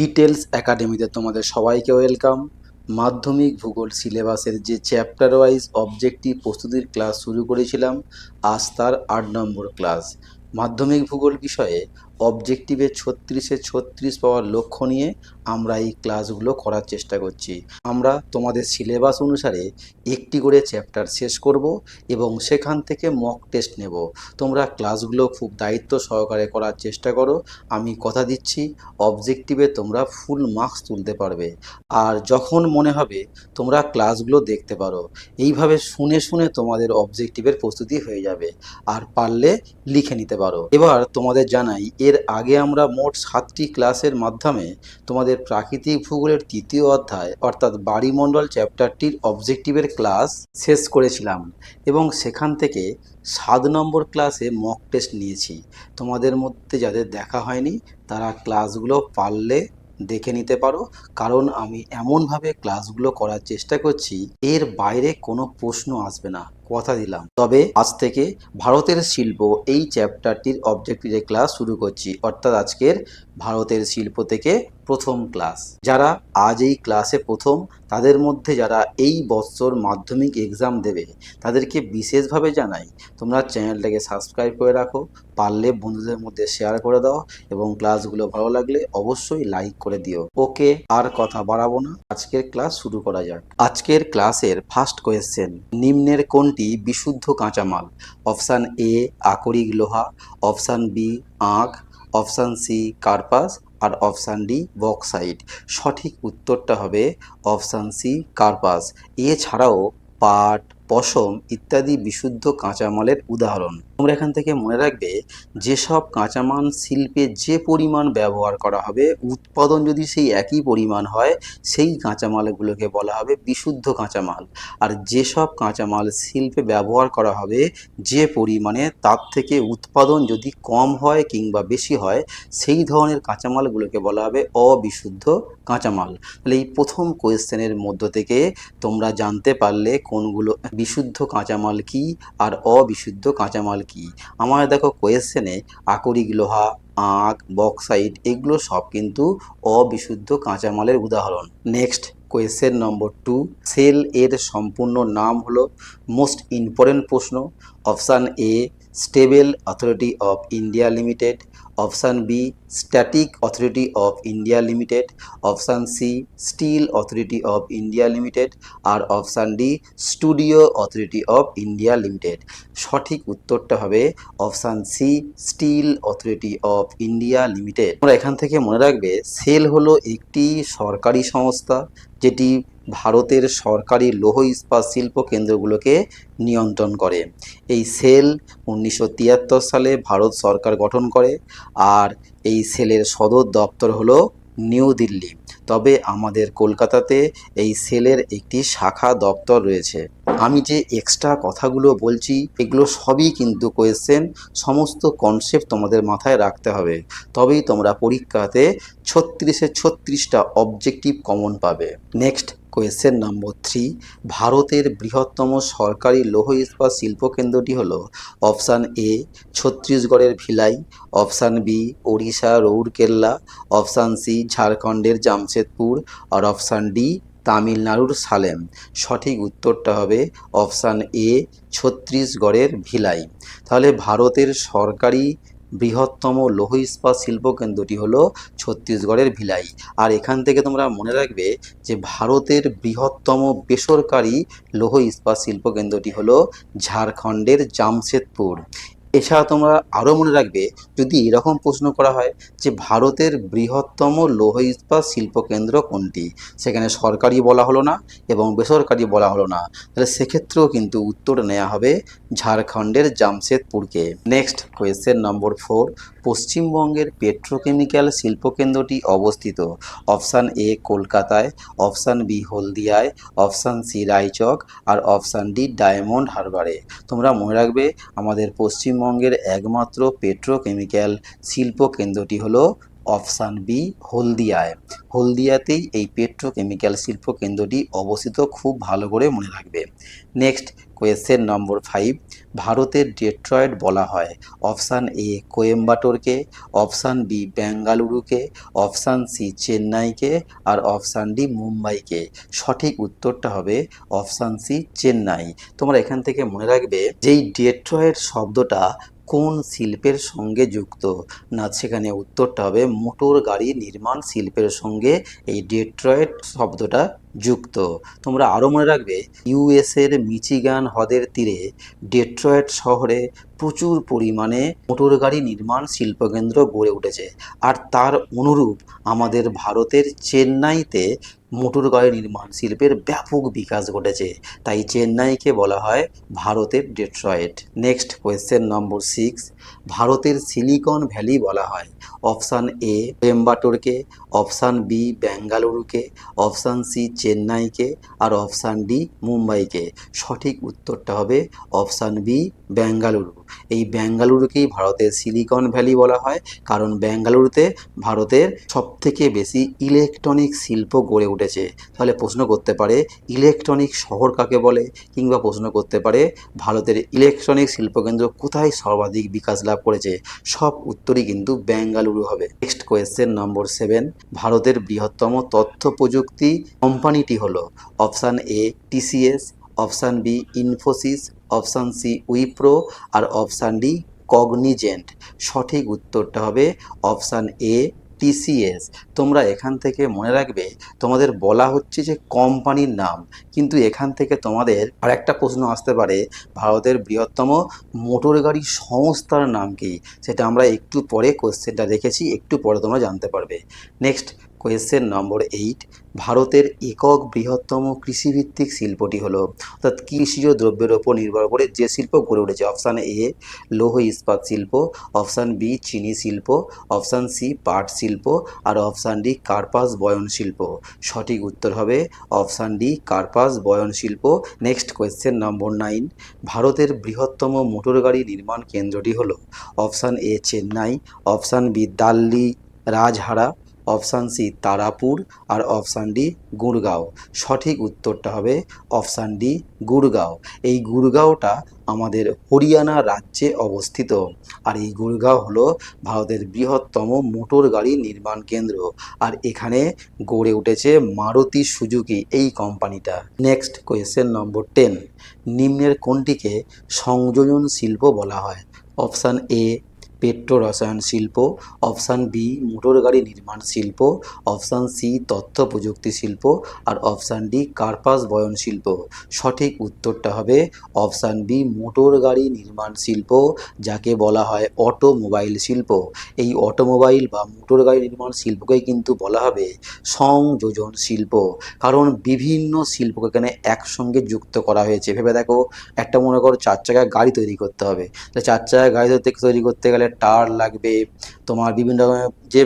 Details একাডেমিতে তোমাদের সবাইকে ওয়েলকাম মাধ্যমিক ভূগোল সিলেবাসের যে চ্যাপ্টার ওয়াইজ অবজেক্টিভ প্রস্তুতির ক্লাস শুরু করেছিলাম, আজ তার আট নম্বর ক্লাস মাধ্যমিক ভূগোল বিষয়ে অবজেক্টিভের ছত্রিশে ছত্রিশ পাওয়ার লক্ষ্য নিয়ে আমরা এই ক্লাসগুলো করার চেষ্টা করছি। আমরা তোমাদের সিলেবাস অনুসারে একটি করে চ্যাপ্টার শেষ করব এবং সেখান থেকে মক টেস্ট নেব। তোমরা ক্লাসগুলো খুব দায়িত্ব সহকারে করার চেষ্টা করো। আমি কথা দিচ্ছি অবজেক্টিভে তোমরা ফুল মার্কস তুলতে পারবে। আর যখন মনে হবে, তোমরা ক্লাসগুলো দেখতে পারো। এইভাবে শুনে শুনে তোমাদের অবজেক্টিভের প্রস্তুতি হয়ে যাবে। আর পারলে লিখে নিতে পারো। এবার তোমাদের জানাই, এর আগে আমরা মোট সাতটি ক্লাসের মাধ্যমে তোমাদের প্রাকৃতিক ভূগোলের তৃতীয় অধ্যায়, অর্থাৎ বাড়িমণ্ডল চ্যাপ্টারটির অবজেক্টিভের ক্লাস শেষ করেছিলাম এবং সেখান থেকে সাত নম্বর ক্লাসে মক টেস্ট নিয়েছি। তোমাদের মধ্যে যাদের দেখা হয়নি, তারা ক্লাসগুলো পারলে দেখে নিতে পারো। কারণ আমি এমনভাবে ক্লাসগুলো করার চেষ্টা করছি, এর বাইরে কোনো প্রশ্ন আসবে না, কথা দিলাম। তবে আজ থেকে ভারতের শিল্প এই চ্যাপ্টারটির অবজেক্টিভের ক্লাস শুরু করছি, অর্থাৎ আজকের ভারতের শিল্প থেকে প্রথম ক্লাস যারা আজ এই ক্লাসে প্রথম, তাদের মধ্যে যারা এই বছর মাধ্যমিক এক্সাম দেবে, তাদেরকে বিশেষভাবে জানাই, তোমরা চ্যানেলটাকে সাবস্ক্রাইব করে রাখো, পারলে বন্ধুদের মধ্যে শেয়ার করে দাও, এবং ক্লাসগুলো ভালো লাগলে অবশ্যই লাইক করে দিও। ওকে আর কথা বাড়াবো না। আজকের ক্লাস শুরু করা যাক। আজকের ক্লাসের ফার্স্ট কোয়েশ্চেন নিম্নের কোনটি বিশুদ্ধ কাঁচামাল? অপশান এ আকরিক লোহা। অপশান বি আখ। অপশান সি কার্পাস। আর অপশান ডি বক্সাইড সঠিক উত্তরটা হবে অপশান সি কার্পাস। এছাড়াও পাট, পশম ইত্যাদি বিশুদ্ধ কাঁচামালের উদাহরণ। তোমরা এখান থেকে মনে রাখবে, যেসব কাঁচামাল শিল্পে যে পরিমাণ ব্যবহার করা হবে, উৎপাদন যদি সেই একই পরিমাণ হয়, সেই কাঁচামালগুলোকে বলা হবে বিশুদ্ধ কাঁচামাল। আর যেসব কাঁচামাল শিল্পে ব্যবহার করা হবে, যে পরিমাণে তার থেকে উৎপাদন যদি কম হয় কিংবা বেশি হয়, সেই ধরনের কাঁচামালগুলোকে বলা হবে অবিশুদ্ধ কাঁচামাল। তাহলে এই প্রথম কোয়েশ্চেনের মধ্য থেকে তোমরা জানতে পারলে কোনগুলো বিশুদ্ধ কাঁচামাল কি আর অবিশুদ্ধ কাঁচামাল কি? আমার দেখো কোয়েশ্চেনে আকরিক লোহা আঁক বক্সাইড এগুলো সব কিন্তু অবিশুদ্ধ কাঁচামালের উদাহরণ। Next question number two SAIL এর সম্পূর্ণ নাম হলো মোস্ট ইম্পর্টেন্ট প্রশ্ন। Option A stable authority of India limited option B, static authority of India limited, option C, steel authority of India limited, R option D, studio authority of India limited. সঠিক উত্তরটা হবে option C, steel authority of India limited. আমরা এখান থেকে মনে রাখবে, sell হলো একটি সরকারি সংস্থা, যেটি ভারতের সরকারি লৌহ ইস্পাত শিল্প কেন্দ্রগুলোকে নিয়ন্ত্রণ করে। এই সেল উনিশশো তিয়াত্তর সালে ভারত সরকার গঠন করে আর এই সেলের সদর দপ্তর হলো নিউ দিল্লি। তবে আমাদের কলকাতাতে এই সেলের একটি শাখা দপ্তর রয়েছে। আমি যে এক্সট্রা কথাগুলো বলছি, এগুলো সবই কিন্তু কোয়েশ্চেন সমস্ত কনসেপ্ট তোমাদের মাথায় রাখতে হবে। তবেই তোমরা পরীক্ষাতে ছত্রিশে ছত্রিশটা অবজেক্টিভ কমন পাবে। নেক্সট কোয়েশ্চেন নম্বর থ্রি, ভারতের বৃহত্তম সরকারি লৌহ ইস্পাত শিল্পকেন্দ্রটি হলো অপশান এ, ছত্তিশগড়ের Bhilai, option B, Odisha Rourkela, option C, ঝাড়খণ্ডের জামশেদপুর, আর অপশান ডি, তামিলনাড়ুর সালেম। সঠিক উত্তরটা হবে অপশান এ, ছত্তিশগড়ের ভিলাই। তাহলে ভারতের সরকারি বৃহত্তম লৌহ ইস্পাত শিল্প কেন্দ্রটি হল ছত্তিশগড়ের ভিলাই। আর এখান থেকে তোমরা মনে রাখবে যে ভারতের বৃহত্তম বেসরকারি লৌহ ইস্পাত শিল্প কেন্দ্রটি হল ঝাড়খণ্ডের জামশেদপুর। এছাড়া তোমরা আরও মনে রাখবে, যদি এরকম প্রশ্ন করা হয় যে ভারতের বৃহত্তম লৌহ ইস্পাত শিল্পকেন্দ্র কোনটি? সেখানে সরকারি বলা হলো না এবং বেসরকারি বলা হলো না। তাহলে সেক্ষেত্রেও কিন্তু উত্তর নেওয়া হবে ঝাড়খণ্ডের জামশেদপুরকে। নেক্সট কোয়েশ্চেন নম্বর ফোর পশ্চিমবঙ্গের পেট্রোকেমিক্যাল শিল্পকেন্দ্রটি অবস্থিত। অপশান এ কলকাতায় অপশান বি হলদিয়ায় অপশান সি রায়চক, আর অপশান ডি ডায়মন্ড হারবারে তোমরা মনে রাখবে, আমাদের পশ্চিমবঙ্গের একমাত্র পেট্রোকেমিক্যাল শিল্প কেন্দ্রটি হলো অপশান বি, হলদিয়ায়। হলদিয়াতেই এই পেট্রোকেমিক্যাল শিল্প কেন্দ্রটি অবস্থিত খুব ভালো করে মনে রাখবে। নেক্সট, কোয়েশ্চেন নম্বর ফাইভ, ভারতের ডেট্রয়েড বলা হয়। অপশান এ, কোয়েম্বাটোরকে, অপশান বি, বেঙ্গালুরুকে, অপশান সি, চেন্নাইকে, আর অপশান ডি, মুম্বাইকে। সঠিক উত্তরটা হবে অপশান সি, চেন্নাই। তোমরা এখান থেকে মনে রাখবে, যেই ডেট্রয়েড শব্দটা কোন শিল্পের সঙ্গে যুক্ত? না, সেখানে উত্তরটা হবে মোটর গাড়ি নির্মাণ শিল্পের সঙ্গে। এই ডেট্রয়েট শব্দটা যুক্ত। তোমরা আরও মনে রাখবে ইউএসের মিচিগান হ্রদের তীরে ডেট্রয়েড শহরে প্রচুর পরিমাণে মোটর গাড়ি নির্মাণ শিল্পকেন্দ্র গড়ে উঠেছে। আর তার অনুরূপ আমাদের ভারতের চেন্নাইতে মোটর গাড়ি নির্মাণ শিল্পের ব্যাপক বিকাশ ঘটেছে। তাই চেন্নাইকে বলা হয় ভারতের Detroit. Next question number six ভারতের সিলিকন ভ্যালি বলা হয়। অপশান এ কোয়েম্বাটোরকে অপশান বি বেঙ্গালুরুকে, অপশান সি চেন্নাইকে আর অপশান ডি মুম্বাইকে। সঠিক উত্তরটা হবে অপশান বি বেঙ্গালুরু। এই ব্যাঙ্গালুরুকেই ভারতের সিলিকন ভ্যালি বলা হয়, কারণ ব্যাঙ্গালুরুতে ভারতের সবথেকে বেশি ইলেকট্রনিক শিল্প গড়ে উঠেছে। তাহলে প্রশ্ন করতে পারে, ইলেকট্রনিক শহর কাকে বলে? কিংবা প্রশ্ন করতে পারে, ভারতের ইলেকট্রনিক শিল্পকেন্দ্র কোথায় সর্বাধিক বিকাশ লাভ করেছে? সব উত্তরই কিন্তু বেঙ্গালুরু হবে। নেক্সট কোয়েশ্চেন নম্বর সেভেন ভারতের বৃহত্তম তথ্য প্রযুক্তি কোম্পানিটি হলো option A TCS option B Infosys, option C Wipro R option D Cognizant. সঠিক উত্তরটা হবে অপশান এ টিসিএস। তোমরা এখান থেকে মনে রাখবে, তোমাদের বলা হচ্ছে যে কোম্পানির নাম, কিন্তু এখান থেকে তোমাদের আর একটা প্রশ্ন আসতে পারে, ভারতের বৃহত্তম মোটর গাড়ি সংস্থার নাম কি? সেটা আমরা একটু পরে কোশ্চেনটা রেখেছি একটু পরে তোমরা জানতে পারবে। নেক্সট কোয়েশ্চেন নম্বর এইট ভারতের একক বৃহত্তম কৃষিভিত্তিক শিল্পটি হলো, অর্থাৎ কৃষিজ দ্রব্যের ওপর নির্ভর করে যে শিল্প গড়ে উঠেছে। অপশান এ লৌহ ইস্পাত শিল্প অপশান বি চিনি শিল্প অপশান সি পাট শিল্প, আর অপশান ডি কার্পাস বয়ন শিল্প। সঠিক উত্তর হবে অপশান ডি কার্পাস বয়ন শিল্প। নেক্সট কোয়েশ্চেন নম্বর নাইন ভারতের বৃহত্তম মোটর গাড়ি নির্মাণ কেন্দ্রটি হলো option A Chennai option B Dalli, Rajhara option C Tarapur R option D Gurgaon সঠিক উত্তরটা হবে অপশান ডি গুড়গাঁও এই গুড়গাঁওটা আমাদের হরিয়ানা রাজ্যে অবস্থিত। আর এই গুড়গাঁও হলো ভারতের বৃহত্তম মোটর গাড়ি নির্মাণ কেন্দ্র। আর এখানে গড়ে উঠেছে মারুতি সুজুকি এই কোম্পানিটা। Next question number ten. নিম্নের কোনটিকে সংযোজন শিল্প বলা হয়? অপশান এ পেট্রো রসায়ন শিল্প, অপশান বি, মোটর গাড়ি নির্মাণ শিল্প, অপশান সি, তথ্য প্রযুক্তি শিল্প, আর অপশান ডি, কার্পাস বয়ন শিল্প। সঠিক উত্তরটা হবে অপশান বি, মোটর গাড়ি নির্মাণ শিল্প, যাকে বলা হয় অটোমোবাইল শিল্প। এই অটোমোবাইল বা মোটর গাড়ি নির্মাণ শিল্পকেই কিন্তু বলা হবে সংযোজন শিল্প। কারণ বিভিন্ন শিল্পকে এখানে একসঙ্গে যুক্ত করা হয়েছে। ভেবে দেখো, একটা মনে করো চার চাকার গাড়ি তৈরি করতে হবে। তো চার চাকার গাড়ি তৈরি করতে গেলে টায়ার লাগবে, তোমার বিভিন্ন যে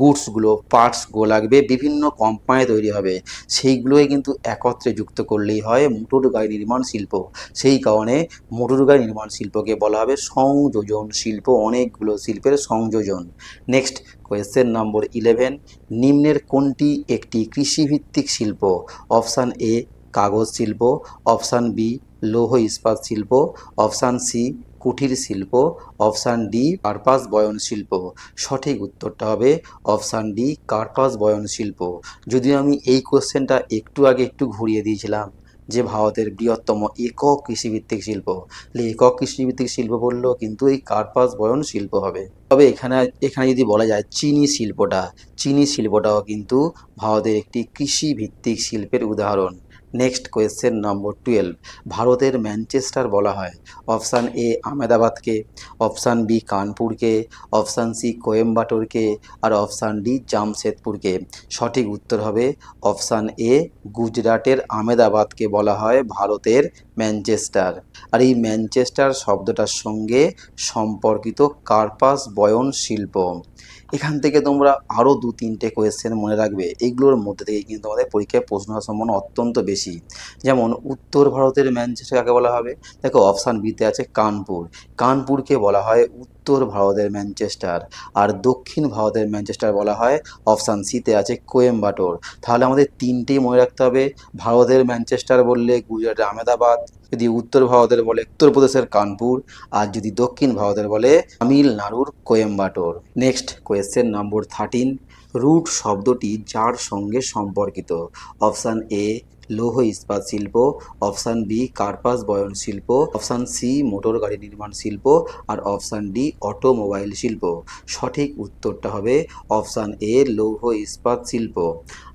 গুডসগুলো পার্টসগুলো লাগবে, বিভিন্ন কোম্পানি তৈরি হবে, সেইগুলোই কিন্তু একত্রে যুক্ত করলেই হয় মোটর গাড়ি নির্মাণ শিল্প। সেই কারণে মোটর গাড়ি নির্মাণ শিল্পকে বলা হবে সংযোজন শিল্প, অনেকগুলো শিল্পের সংযোজন। নেক্সট কোয়েশ্চেন নম্বর ইলেভেন নিম্নের কোনটি একটি কৃষিভিত্তিক শিল্প? অপশান এ কাগজ শিল্প অপশান বি লৌহ ইস্পাত শিল্প, অপশান সি কুঠির শিল্প, অপশান ডি কার্পাস বয়ন শিল্প। সঠিক উত্তরটা হবে অপশান ডি কার্পাস বয়ন শিল্প। যদিও আমি এই কোশ্চেনটা একটু আগে একটু ঘুরিয়ে দিয়েছিলাম যে ভারতের বৃহত্তম একক কৃষিভিত্তিক শিল্প। একক কৃষিভিত্তিক শিল্প বললেও কিন্তু এই কার্পাস বয়ন শিল্প হবে। তবে এখানে এখানে যদি বলা যায় চিনি শিল্পটা, চিনি শিল্পটাও কিন্তু ভারতের একটি কৃষিভিত্তিক শিল্পের উদাহরণ। Next question number twelve Manchester Manchester বলা হয়। অপশান এ আহমেদাবাদকে। অপশান বি কানপুরকে। অপশান সি কোয়েম্বাটোরকে। আর অপশান ডি জামশেদপুরকে। সঠিক উত্তর হবে অপশান এ গুজরাটের আহমেদাবাদকে বলা হয় ভারতের ম্যানচেস্টার আর এই ম্যানচেস্টার শব্দটার সঙ্গে সম্পর্কিত কার্পাস বয়ন শিল্প। এখান থেকে তোমরা আরও দু, তিনটে কোয়েশ্চেন মনে রাখবে। এগুলোর মধ্যে থেকে কিন্তু আমাদের পরীক্ষায় প্রশ্ন হওয়ার সম্ভাবনা অত্যন্ত বেশি। যেমন, উত্তর ভারতের ম্যানচেস্টার কাকে বলা হবে? দেখো অপশান বিতে আছে কানপুর। কানপুরকে বলা হয় উত্তর ভারতের ম্যানচেস্টার আর দক্ষিণ ভারতের ম্যানচেস্টার বলা হয় অপশান সিতে আছে কোয়েম্বাটোর। তাহলে আমাদের তিনটেই মনে রাখতে হবে। ভারতের ম্যানচেস্টার বললে গুজরাটের আহমেদাবাদ, যদি উত্তর ভারতের বলে উত্তরপ্রদেশের কানপুর, আর যদি দক্ষিণ ভারতের বলে তামিলনাড়ুর Coimbatore. Next question number thirteen root শব্দটি যার সঙ্গে সম্পর্কিত? অপশান এ লৌহ ইস্পাত শিল্প, অপশান বি কার্পাস বয়ন শিল্প, অপশান সি মোটর গাড়ি নির্মাণ শিল্প আর অপশান ডি অটোমোবাইল শিল্প। সঠিক উত্তরটা হবে অপশান এ লৌহ ইস্পাত শিল্প।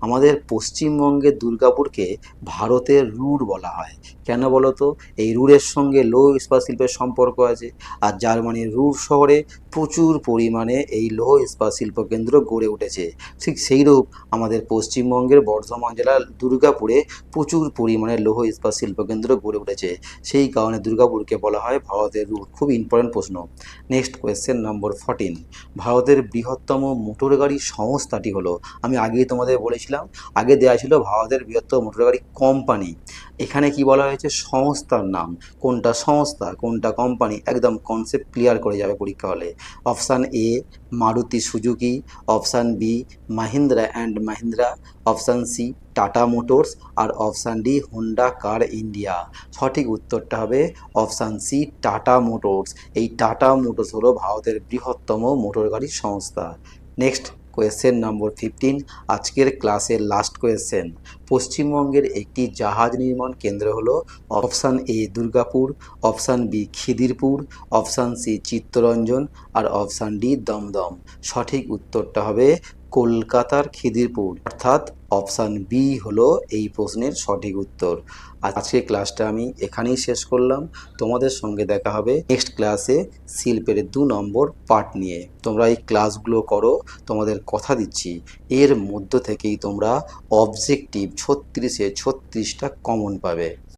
আমাদের পশ্চিমবঙ্গের দুর্গাপুরকে ভারতের রুর বলা হয়। কেন বলো তো এই রুরের সঙ্গে লৌহ ইস্পাত শিল্পের সম্পর্ক আছে আর জার্মানির রুর শহরে প্রচুর পরিমাণে এই লৌহ ইস্পাত শিল্প কেন্দ্র গড়ে উঠেছে। ঠিক সেইরূপ আমাদের পশ্চিমবঙ্গের বর্ধমান জেলার দুর্গাপুরে প্রচুর পরিমাণে লৌহ ইস্পাত শিল্প কেন্দ্র গড়ে উঠেছে। সেই কারণে দুর্গাপুরকে বলা হয় ভারতের খুব ইম্পর্টেন্ট প্রশ্ন। নেক্সট কোয়েশ্চেন নম্বর ফর্টিন ভারতের বৃহত্তম মোটর গাড়ি সংস্থাটি হলো, আমি আগেই তোমাদের বলেছিলাম, আগে দেওয়া ছিল ভারতের বৃহত্তম মোটর গাড়ি কোম্পানি এখানে কি বলা হয়েছে? সংস্থার নাম। কোনটা সংস্থা, কোনটা কোম্পানি একদম কনসেপ্ট ক্লিয়ার করে যাবে পরীক্ষা হলে। Option A Maruti Suzuki, option B Mahindra and Mahindra, option C Tata Motors R option D Honda car India. সঠিক উত্তরটা হবে অপশান সি টাটা মোটরস। এই টাটা মোটরস হলো ভারতের বৃহত্তম মোটর গাড়ির সংস্থা। নেক্সট। কোয়েশ্চেন নম্বর ফিফটিন আজকের ক্লাসের লাস্ট কোয়েশ্চেন পশ্চিমবঙ্গের একটি জাহাজ নির্মাণ কেন্দ্র হলো option A Durgapur option B Khidirpur option C Chittaranjan, R option D Dumdum. সঠিক উত্তরটা হবে কলকাতার খিদিরপুর। অর্থাৎ অপশান বি হলো এই প্রশ্নের সঠিক উত্তর। আজকে ক্লাসটা আমি এখানেই শেষ করলাম। তোমাদের সঙ্গে দেখা হবে নেক্সট ক্লাসে শিল্পের দু নম্বর পার্ট নিয়ে। তোমরা এই ক্লাসগুলো করো, তোমাদের কথা দিচ্ছি। এর মধ্য থেকেই তোমরা অবজেক্টিভ ছত্রিশে ছত্রিশটা কমন পাবে।